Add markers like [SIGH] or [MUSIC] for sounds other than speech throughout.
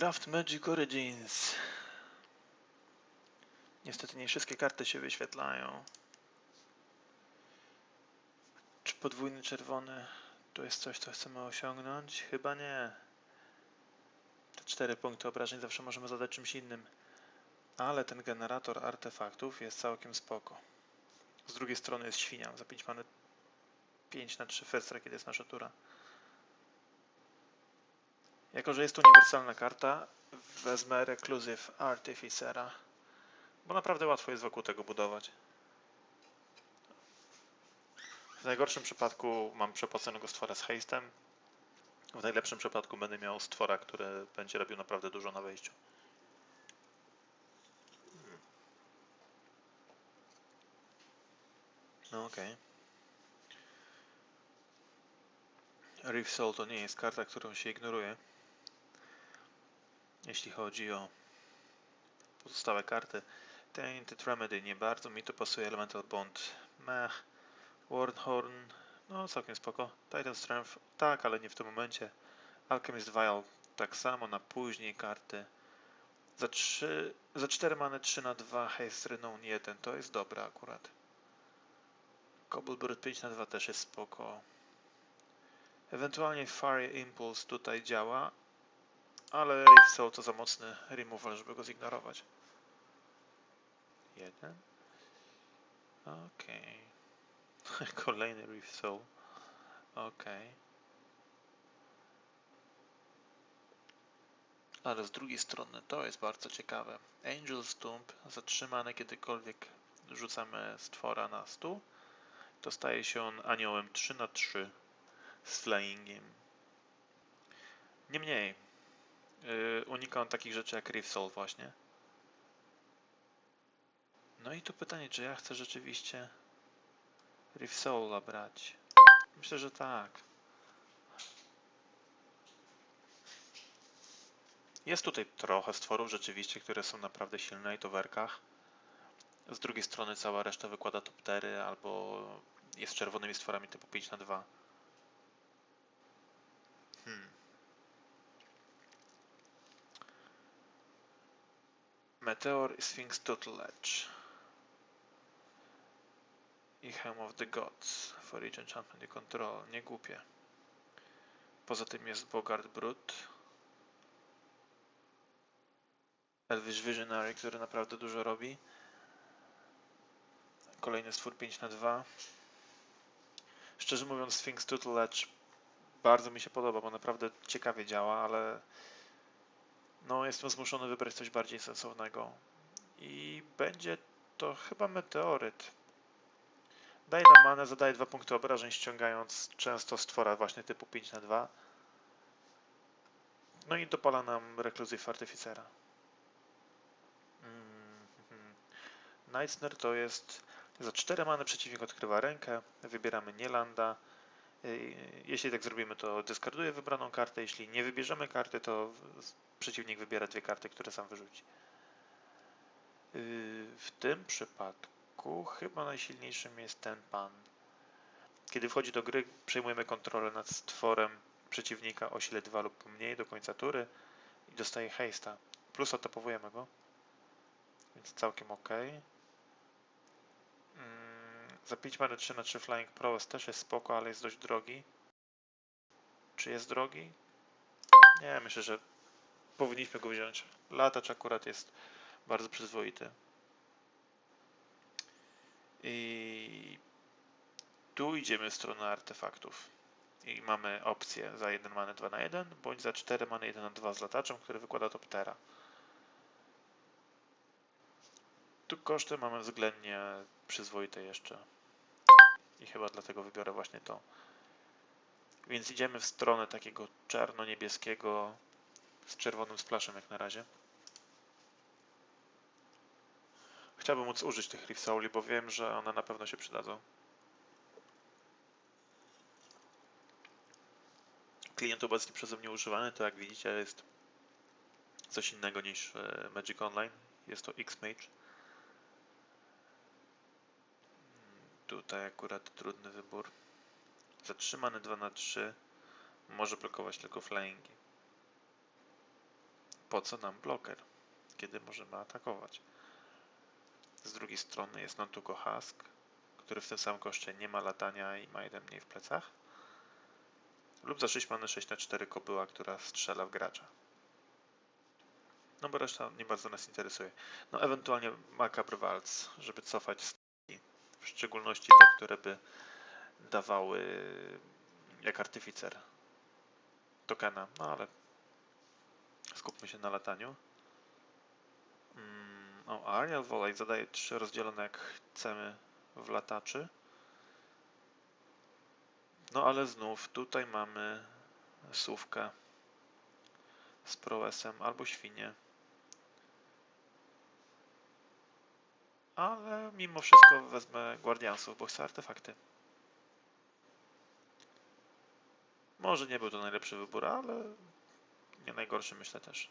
Draft Magic Origins. Niestety nie wszystkie karty się wyświetlają. Czy podwójny czerwony to jest coś, co chcemy osiągnąć? Chyba nie. Te cztery punkty obrażeń zawsze możemy zadać czymś innym. Ale ten generator artefaktów jest całkiem spoko. Z drugiej strony jest świnia. Za 5 mamy 5 na 3 festra, kiedy jest nasza tura. Jako, że jest uniwersalna karta, wezmę Reclusive Artificera, bo naprawdę łatwo jest wokół tego budować. W najgorszym przypadku mam przepoconego stwora z hastem, w najlepszym przypadku będę miał stwora, który będzie robił naprawdę dużo na wejściu. No okej. Reef Soul to nie jest karta, którą się ignoruje. Jeśli chodzi o pozostałe karty. Tainted Remedy nie bardzo mi to pasuje. Elemental Bond meh. Warnhorn no całkiem spoko. Titan Strength tak, ale nie w tym momencie. Alchemist Vial tak samo na później karty. Za 3, za 4 many 3 na 2 Haste Renown 1 to jest dobre akurat. Cobblebird 5 na 2 też jest spoko. Ewentualnie Fire Impulse tutaj działa, ale Reef Soul to za mocny removal, żeby go zignorować. Jeden. Okej. [LAUGHS] Kolejny Reef Soul. Okej. Ale z drugiej strony to jest bardzo ciekawe. Angel's Tomb zatrzymane kiedykolwiek rzucamy stwora na stół, to staje się on aniołem 3 na 3 z flyingiem. Niemniej, yy, unika on takich rzeczy jak Reef Soul właśnie. No i tu pytanie, czy ja chcę rzeczywiście Reef Soula brać? Myślę, że tak. Jest tutaj trochę stworów rzeczywiście, które są naprawdę silne i to w erkach. Z drugiej strony cała reszta wykłada toptery albo jest czerwonymi stworami typu 5 na 2 Hmm. Meteor i Sphinx Tutelage. I Helm of the Gods. For each enchantment you control. Nie głupie. Poza tym jest Bogart Brut. Elvish Visionary, który naprawdę dużo robi. Kolejny stwór 5 na 2 Szczerze mówiąc, Sphinx Tutelage bardzo mi się podoba, bo naprawdę ciekawie działa, ale no jestem zmuszony wybrać coś bardziej sensownego. I będzie to chyba meteoryt. Daje nam manę, zadaje dwa punkty obrażeń, ściągając często stwora właśnie typu 5 na 2 No i dopala nam Reclusive Artificera. Mm -hmm. Nightsnare to jest za 4 many przeciwnik odkrywa rękę, wybieramy Nielanda. Y, jeśli tak zrobimy, to dyskarduje wybraną kartę. Jeśli nie wybierzemy karty, to przeciwnik wybiera dwie karty, które sam wyrzuci. Y, w tym przypadku chyba najsilniejszym jest ten pan. Kiedy wchodzi do gry, przejmujemy kontrolę nad stworem przeciwnika o sile 2 lub mniej do końca tury i dostaje haste'a. Plus otopowujemy go, więc całkiem ok. Za 5 many 3 na 3 Flying Prowess też jest spoko, ale jest dość drogi. Czy jest drogi? Nie, myślę, że powinniśmy go wziąć. Latacz akurat jest bardzo przyzwoity. I tu idziemy w stronę artefaktów. I mamy opcję za 1 many 2 na 1, bądź za 4 many 1 na 2 z lataczem, który wykłada Toptera. Tu koszty mamy względnie przyzwoite jeszcze. I chyba dlatego wybiorę właśnie to. Więc idziemy w stronę takiego czarno-niebieskiego z czerwonym splaszem jak na razie. Chciałbym móc użyć tych Reef Souli, bo wiem, że one na pewno się przydadzą. Klient obecnie przeze mnie używany, to jak widzicie jest coś innego niż e, Magic Online. Jest to X-Mage. Tutaj akurat trudny wybór. Zatrzymany 2 na 3 może blokować tylko flyingi. po co nam bloker, kiedy możemy atakować. Z drugiej strony jest Nantuko Husk, który w tym samym koszcie nie ma latania i ma jeden mniej w plecach. Lub za 6 mamy 6 na 4 kobyła, która strzela w gracza. No bo reszta nie bardzo nas interesuje. No ewentualnie Macabre Waltz, żeby cofać w szczególności te, które by dawały jak artyficer tokena, no ale skupmy się na lataniu. Mm, o, Arial Volley zadaje 3 rozdzielone jak chcemy w lataczy. No ale znów tutaj mamy słówkę z prowesem albo świnie. Ale mimo wszystko wezmę Guardiansów, bo chcę artefakty. Może nie był to najlepszy wybór, ale nie najgorszy myślę też.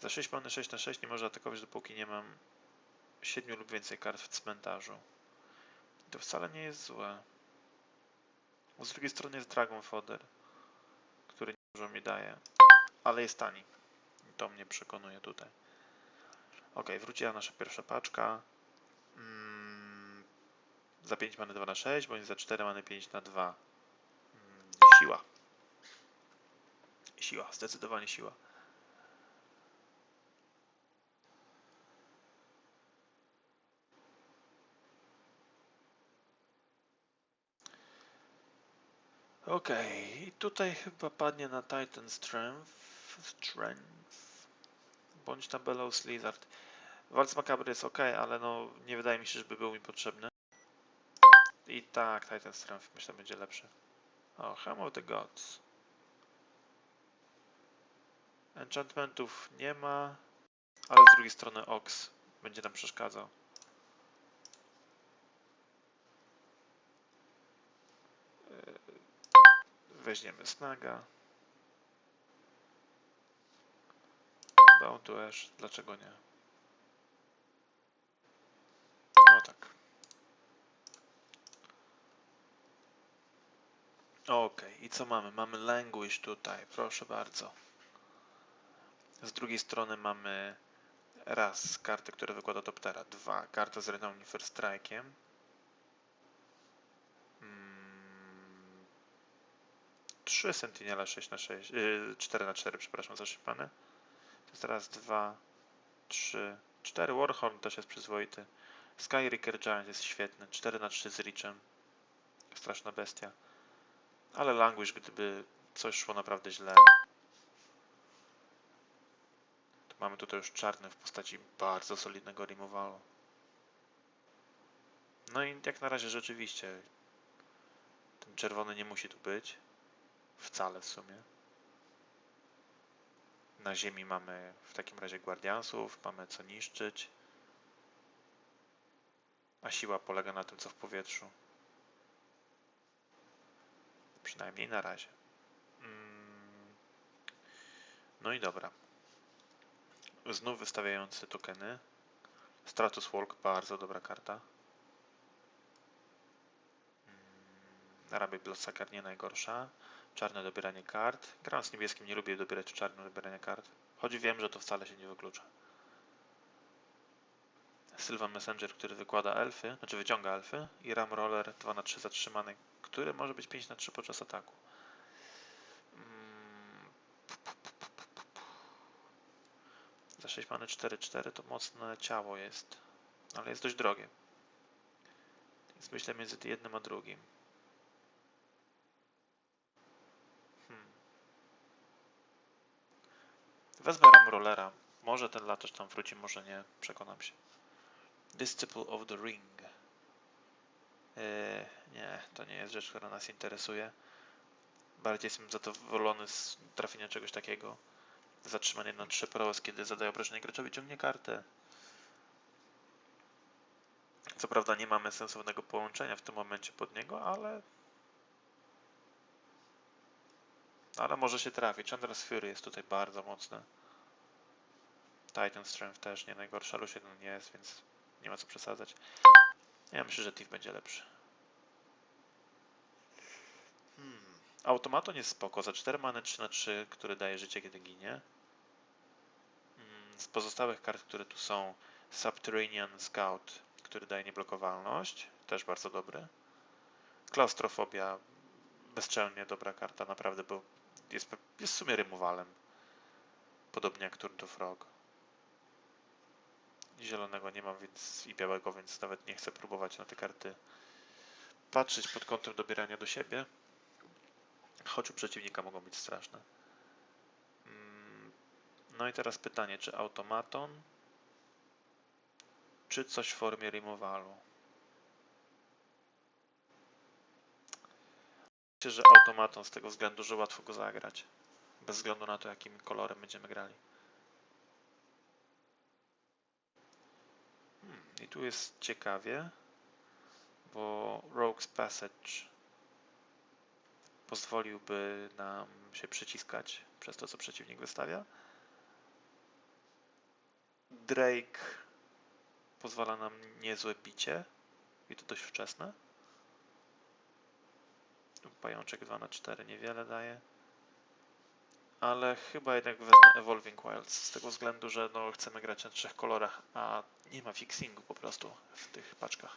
Za 6 mamy 6 na 6 nie może atakować dopóki nie mam 7 lub więcej kart w cmentarzu. To wcale nie jest złe. Z drugiej strony jest Dragon Fodder, który nie dużo mi daje, ale jest tani. To mnie przekonuje tutaj. Ok, wróciła nasza pierwsza paczka. Mm, za 5 mamy 2 na 6, bądź za 4 mamy 5 na 2. Mm, siła. Siła, zdecydowanie siła. I tutaj chyba padnie na Titan Strength. Strength. Bądź na Bellows Lizard. Walc Macabre jest ok, ale no nie wydaje mi się, żeby był mi potrzebny. I tak, Titan Strength myślę będzie lepszy. O, Helm of the Gods. Enchantmentów nie ma, ale z drugiej strony Ox będzie nam przeszkadzał. Weźmiemy Snaga. Bound to Ash, dlaczego nie? No tak. Okej, i co mamy? Mamy Language tutaj, proszę bardzo. Z drugiej strony mamy raz kartę, która wykłada Toptera, dwa karta z Renowned First Strike'iem, Mm, 3 Sentinela 6 na 6 yy, 4 na 4 przepraszam, zaszypane. To jest raz, dwa, trzy, cztery. Warhorn też jest przyzwoity. Skyricker Giant jest świetny. 4 na 3 z Richem. Straszna bestia. Ale Language, gdyby coś szło naprawdę źle. To mamy tutaj już czarny w postaci bardzo solidnego removalu. No i jak na razie rzeczywiście ten czerwony nie musi tu być. Wcale w sumie. Na ziemi mamy w takim razie guardiansów, mamy co niszczyć. A siła polega na tym, co w powietrzu. Przynajmniej na razie. Mm. No i dobra. Znów wystawiający tokeny. Stratus Walk, bardzo dobra karta. Rabbi Bloodsucker nie najgorsza. Czarne dobieranie kart. Gram z niebieskim, nie lubię dobierać czarne dobierania kart. Choć wiem, że to wcale się nie wyklucza. Sylvan Messenger, który wykłada elfy, znaczy wyciąga elfy. I Ram Roller 2 na 3 zatrzymany, który może być 5 na 3 podczas ataku. Mm. Za 6 mamy 4-4 to mocne ciało jest, ale jest dość drogie. Więc myślę między jednym a drugim. Hmm. Wezmę Ram Rollera. Może ten latacz tam wróci, może nie. Przekonam się. Disciple of the Ring. Eee, nie, to nie jest rzecz, która nas interesuje. Bardziej jestem zadowolony z trafienia czegoś takiego. Zatrzymanie na 3 prowes, kiedy zadaje obrażenie graczowi, ciągnie kartę. Co prawda nie mamy sensownego połączenia w tym momencie pod niego, ale ale może się trafi. Chandra's Fury jest tutaj bardzo mocny. Titan Strength też nie najgorsza. 1 nie jest, więc nie ma co przesadzać. Ja myślę, że Thief będzie lepszy. Hmm. Automaton jest spoko, za 4 many 3 na 3 który daje życie, kiedy ginie. Mm, Z pozostałych kart, które tu są, Subterranean Scout, który daje nieblokowalność, też bardzo dobry. Klaustrofobia, bezczelnie dobra karta, naprawdę, bo jest, jest w sumie rymowalem. Podobnie jak Turn to Frog. Zielonego nie mam, więc i białego, więc nawet nie chcę próbować na te karty patrzeć pod kątem dobierania do siebie. Choć u przeciwnika mogą być straszne. Mm, No i teraz pytanie, czy automaton, czy coś w formie removalu? Myślę, że automaton z tego względu, że łatwo go zagrać. Bez względu na to, jakim kolorem będziemy grali. Hmm, I tu jest ciekawie, bo Rogue's Passage pozwoliłby nam się przyciskać przez to, co przeciwnik wystawia. Drake pozwala nam niezłe bicie i to dość wczesne. Pajączek 2 na 4 niewiele daje. Ale chyba jednak wezmę Evolving Wilds z tego względu, że no, chcemy grać na trzech kolorach, a nie ma fixingu po prostu w tych paczkach.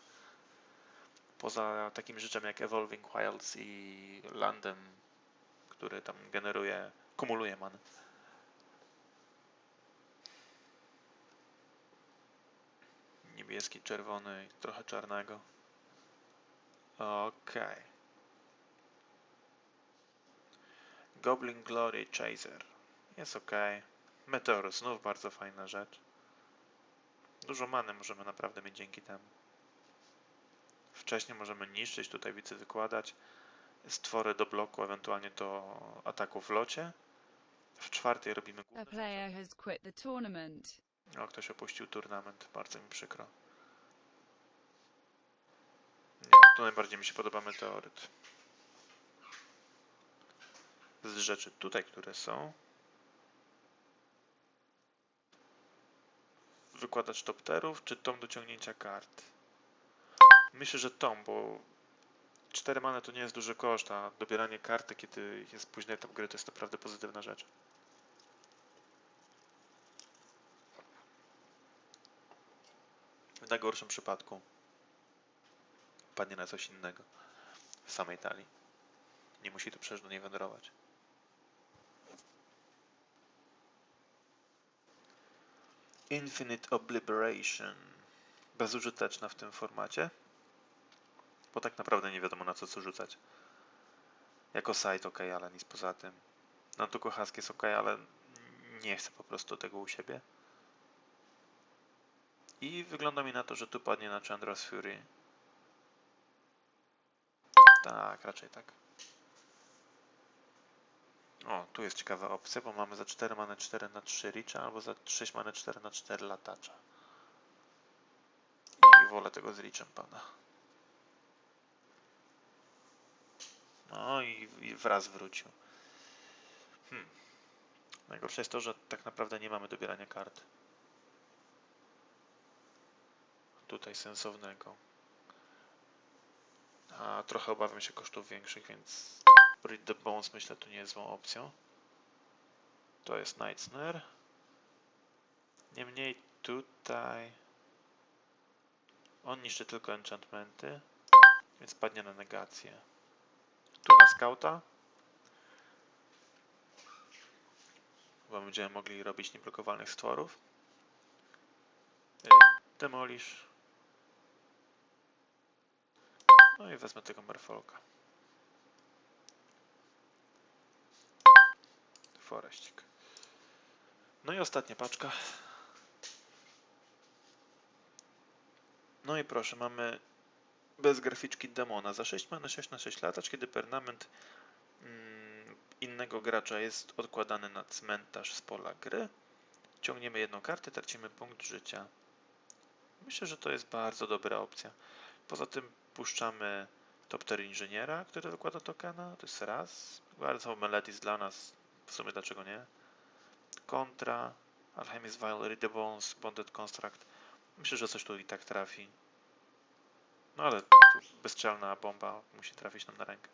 Poza takim rzeczem jak Evolving Wilds i Landem, który tam generuje, kumuluje many. Niebieski, czerwony i trochę czarnego. Okej. Goblin Glory Chaser. Jest ok. Meteor znów bardzo fajna rzecz. Dużo many możemy naprawdę mieć dzięki temu. Wcześniej możemy niszczyć, tutaj widzę wykładać stwory do bloku, ewentualnie do ataku w locie. W czwartej robimy główne rzeczy. player has quit the tournament. O, ktoś opuścił turnament, bardzo mi przykro. Nie, tu najbardziej mi się podoba meteoryt. Z rzeczy tutaj, które są. Wykładacz topterów, czy tom do ciągnięcia kart? Myślę, że tom, bo 4 many to nie jest duży koszt, a dobieranie karty, kiedy jest późny etap gry, to jest naprawdę pozytywna rzecz. W najgorszym przypadku padnie na coś innego w samej talii. Nie musi to przecież do niej wędrować. Infinite Obliteration. Bezużyteczna w tym formacie, bo tak naprawdę nie wiadomo na co co rzucać. Jako site ok, ale nic poza tym. No tu kochask jest ok, ale nie chcę po prostu tego u siebie. I wygląda mi na to, że tu padnie na Chandra's Fury. Tak, raczej tak. O, tu jest ciekawa opcja, bo mamy za 4 many 4 na 3 Richa, albo za 6 many 4 na 4 latacza. I wolę tego z Richem pana. No i, i wraz wrócił. Hmm. Najgorsze jest to, że tak naprawdę nie mamy dobierania kart. Tutaj sensownego. A trochę obawiam się kosztów większych, więc Read the Bones myślę tu nie jest złą opcją. To jest Night Snare. Niemniej tutaj on niszczy tylko enchantmenty, więc padnie na negację. Tu na skauta. Bo będziemy mogli robić nieblokowalnych stworów. Y, Demolish. No i wezmę tego Merfolka. Foreścik. No i ostatnia paczka. No i proszę, mamy bez graficzki demona. Za 6 mana 6 na 6 latacz, kiedy permanent mm, innego gracza jest odkładany na cmentarz z pola gry. Ciągniemy jedną kartę, tracimy punkt życia. Myślę, że to jest bardzo dobra opcja. Poza tym puszczamy top tier inżyniera, który wykłada tokena. To jest raz. Bardzo Meledis dla nas. W sumie dlaczego nie? Kontra. Alchemist Vial, Read the Bones, Bonded Construct. Myślę, że coś tu i tak trafi. No ale bezczelna bomba musi trafić nam na rękę.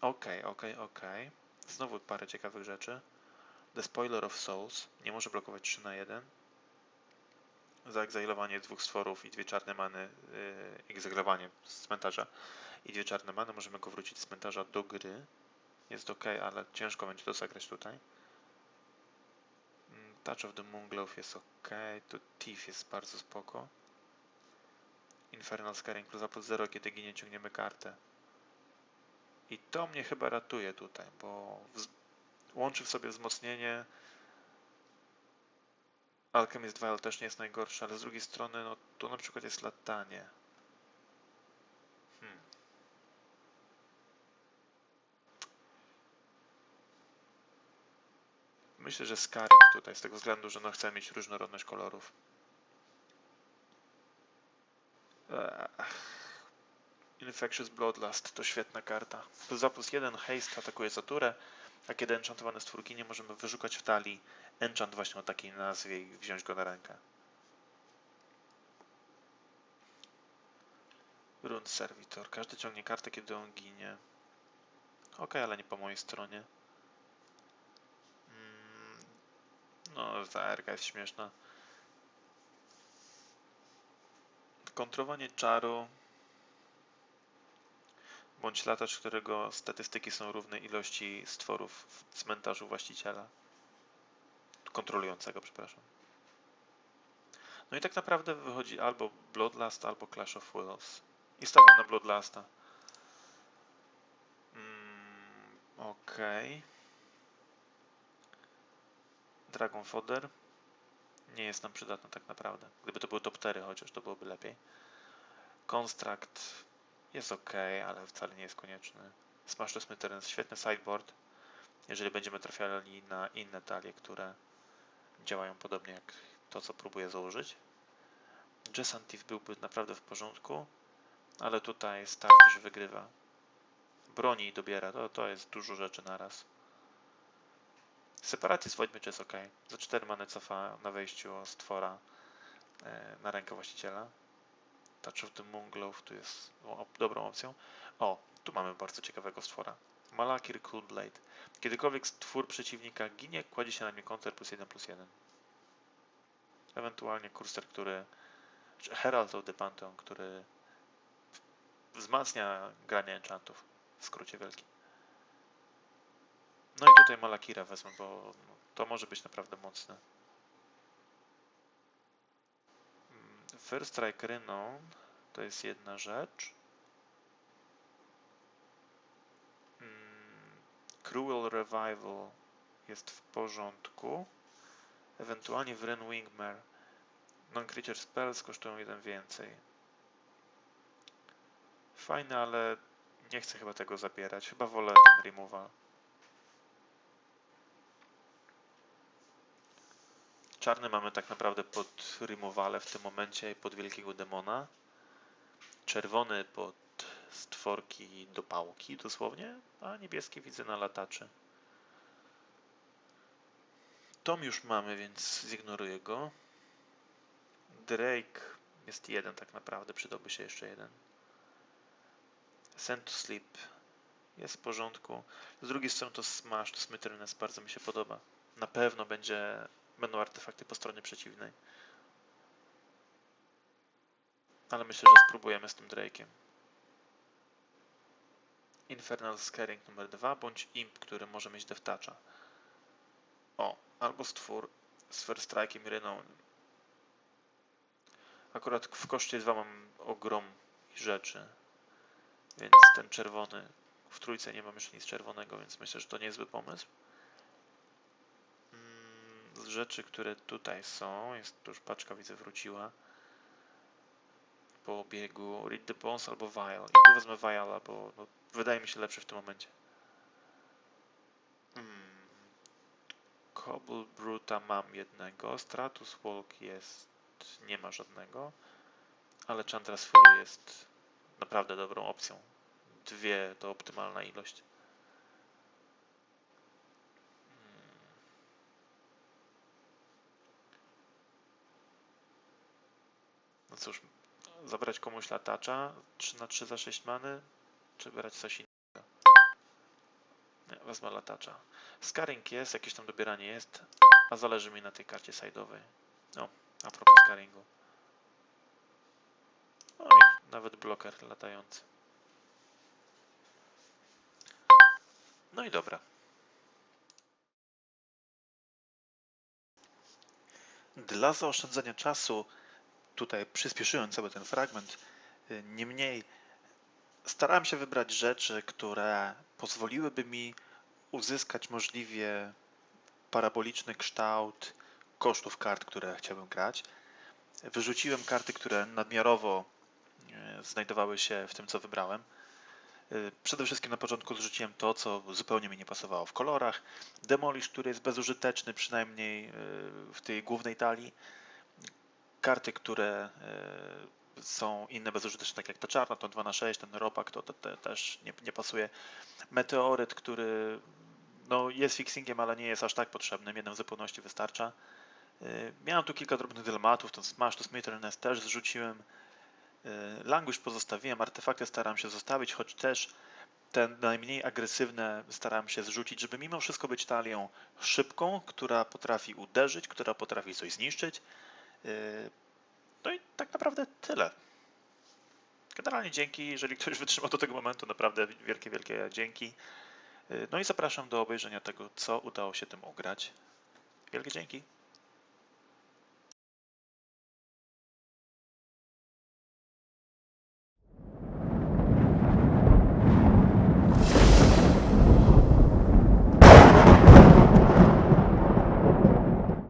Okej, okej, okej. Znowu parę ciekawych rzeczy. The Spoiler of Souls nie może blokować 3 na 1. Zaegzailowanie dwóch stworów i dwie czarne many, yy, egzailowanie z cmentarza i dwie czarne many, możemy go wrócić z cmentarza do gry. Jest ok, ale ciężko będzie to zagrać tutaj. Mm, Touch of the Moonglow jest ok, tu Thief jest bardzo spoko. Infernal Scaring plus 2 plus 0, kiedy ginie ciągniemy kartę. I to mnie chyba ratuje tutaj, bo łączy w sobie wzmocnienie. Alchemist Vial też nie jest najgorszy, ale z drugiej strony, no tu na przykład jest latanie. Hmm. Myślę, że Scaring tutaj, z tego względu, że no chcę mieć różnorodność kolorów. Ech. Infectious Bloodlust to świetna karta. 2 plus 1 haste atakuje za turę, a kiedy enchantowane stwórki nie możemy wyszukać w talii enchant właśnie o takiej nazwie i wziąć go na rękę. Rune Servitor. Każdy ciągnie kartę, kiedy on ginie. Ok, ale nie po mojej stronie. Mm, No, ta erka jest śmieszna. Kontrowanie czaru bądź latacz, którego statystyki są równe ilości stworów w cmentarzu właściciela. Kontrolującego, przepraszam. No i tak naprawdę wychodzi albo Bloodlust, albo Clash of Wills. I stawiam na Bloodlusta. Mm, Okej. Dragon Fodder. Nie jest nam przydatna tak naprawdę. Gdyby to były top 4 chociaż, to byłoby lepiej. Construct jest ok, ale wcale nie jest konieczny. Smash to Smithereens, świetny sideboard, jeżeli będziemy trafiali na inne talie, które działają podobnie jak to, co próbuję założyć. Jessantif byłby naprawdę w porządku, ale tutaj Starfish wygrywa. Broni i dobiera, to, to jest dużo rzeczy naraz. Separatist Void Mage jest ok. Za 4 many cofa na wejściu stwora e, na rękę właściciela. Touch of the Moonglow tu jest dobrą opcją. O, tu mamy bardzo ciekawego stwora. Malakir Coolblade. Kiedykolwiek stwór przeciwnika ginie, kładzie się na nim counter plus 1 plus 1. Ewentualnie kurster, który. czy Herald of the Pantheon, który wzmacnia granie enchantów. W skrócie wielkim. No i tutaj Malakira wezmę, bo to może być naprawdę mocne. Mm, First Strike Renown to jest jedna rzecz. Mm, Cruel Revival jest w porządku. Ewentualnie w Ren Wingmare Non-Creature Spells kosztują jeden więcej. Fajne, ale nie chcę chyba tego zabierać. Chyba wolę ten removal. Czarny mamy tak naprawdę pod removale w tym momencie i pod Wielkiego Demona. Czerwony pod stworki do pałki dosłownie, a niebieski widzę na lataczy. Tom już mamy, więc zignoruję go. Drake jest jeden tak naprawdę, przydałby się jeszcze jeden. Send to Sleep jest w porządku. Z drugiej strony to Smash, to Smithereens bardzo mi się podoba. Na pewno będzie, będą artefakty po stronie przeciwnej. Ale myślę, że spróbujemy z tym Drake'iem. Infernal Scaring numer 2 bądź Imp, który może mieć Deftacza. O, albo stwór z First Strike'iem i Renown. Akurat w koszcie 2 mam ogrom rzeczy, więc ten czerwony, w trójce nie mam jeszcze nic czerwonego, więc myślę, że to niezły pomysł. Rzeczy, które tutaj są, jest tu już paczka widzę wróciła po biegu Read the Bones albo Vial. I tu wezmę Viala, bo no, wydaje mi się lepszy w tym momencie. Hmm. Cobble Bruta mam jednego, Stratus Walk jest, nie ma żadnego, ale Chandras Fury jest naprawdę dobrą opcją. Dwie to optymalna ilość. Cóż, zabrać komuś latacza 3 na 3 za 6 many, czy brać coś innego? wezmę latacza. Scaring jest, jakieś tam dobieranie jest, a zależy mi na tej karcie side'owej. No, a propos scaringu. No i nawet bloker latający. No i dobra. Dla zaoszczędzenia czasu, tutaj przyspieszyłem cały ten fragment, y, niemniej starałem się wybrać rzeczy, które pozwoliłyby mi uzyskać możliwie paraboliczny kształt kosztów kart, które chciałbym grać. Wyrzuciłem karty, które nadmiarowo e, znajdowały się w tym, co wybrałem. E, Przede wszystkim na początku zrzuciłem to, co zupełnie mi nie pasowało w kolorach. Demolish, który jest bezużyteczny, przynajmniej w tej głównej talii. Karty, które e, są inne bezużyteczne, tak jak ta czarna, to 2 na 6 ten ropak, to, też nie, nie pasuje. Meteoryt, który no, jest fixingiem, ale nie jest aż tak potrzebnym, w zupełności wystarcza. Yy, Miałem tu kilka drobnych dylematów, ten Smash to Smitterness też zrzuciłem. Yy, Language pozostawiłem, artefakty staram się zostawić, choć też te najmniej agresywne staram się zrzucić, żeby mimo wszystko być talią szybką, która potrafi uderzyć, która potrafi coś zniszczyć. Yy, No i tak naprawdę tyle. Generalnie dzięki, jeżeli ktoś wytrzymał do tego momentu, naprawdę wielkie, wielkie dzięki. Yy, No i zapraszam do obejrzenia tego, co udało się tym ugrać. Wielkie dzięki.